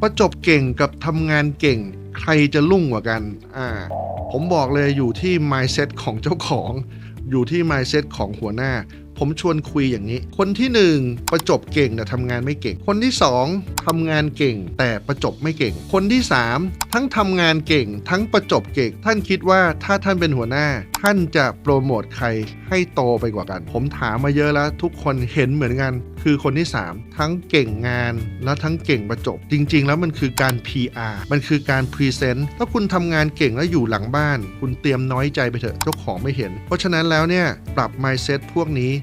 ประจบเก่งกับทำงานเก่ง ใครจะรุ่งกว่ากัน อ่า ผมบอกเลยอยู่ที่ mindset ของเจ้าของ อยู่ที่ mindset ของหัวหน้า ผมชวนคุยอย่างนี้ คนที่หนึ่งประจบเก่งแต่ทำงานไม่เก่ง คนที่สองทำงานเก่ง แต่ประจบไม่เก่ง คนที่สามทั้งทำงานเก่ง ทั้งประจบเก่ง ท่านคิดว่าถ้าท่านเป็นหัวหน้า ท่านจะโปรโมทใครให้โตไปกว่ากัน ผมถามมาเยอะแล้ว ทุกคนเห็นเหมือนกัน คือคนที่ 3 ทั้งเก่งงานและทั้งเก่งประจบ จริง ๆ แล้วมันคือการ PR มันคือการพรีเซนต์ถ้าคุณทำงานเก่งแล้วอยู่หลังบ้าน คุณเตรียมน้อยใจไปเถอะเจ้าของไม่เห็น เพราะฉะนั้นแล้วเนี่ยปรับ mindset พวกนี้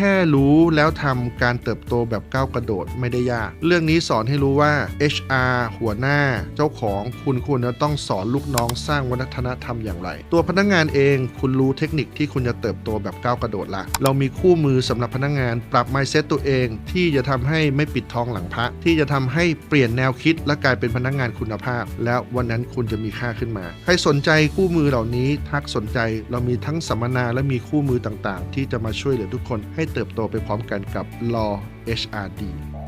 แค่รู้แล้วทำการเติบโตแบบก้าวกระโดดไม่ได้ยาก เรื่องนี้สอนให้รู้ว่า HR หัวหน้าเจ้าของคุณควรจะต้องสอนลูกน้องสร้างวัฒนธรรมอย่างไร ตัวพนักงานเองคุณรู้เทคนิคที่คุณจะเติบโตแบบก้าวกระโดดละเรามีคู่มือสำหรับพนักงาน ปรับ mindset ตัวเอง ที่จะทำให้ไม่ปิดทองหลังพระที่จะทำให้เปลี่ยนแนวคิด และกลายเป็นพนักงานคุณภาพ แล้ววันนั้นคุณจะมีค่าขึ้นมา ใครสนใจคู่มือเหล่านี้ทักสนใจ เรามีทั้งสัมมนาและมีคู่มือต่างๆ ที่จะมาช่วยเหลือทุกคนให้เติบโตไปพร้อมกันกับ Law HRD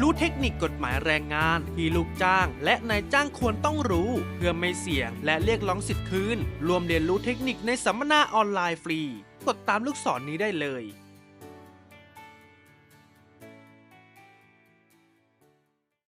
รู้เทคนิคกฎหมายแรงงาน ที่ลูกจ้าง และนายจ้างควรต้องรู้ เพื่อไม่เสี่ยง และเรียกร้องสิทธิ์คืน รวมเรียนรู้เทคนิคในสัมมนาออนไลน์ฟรี กดตามลูกศรนนี้ได้เลย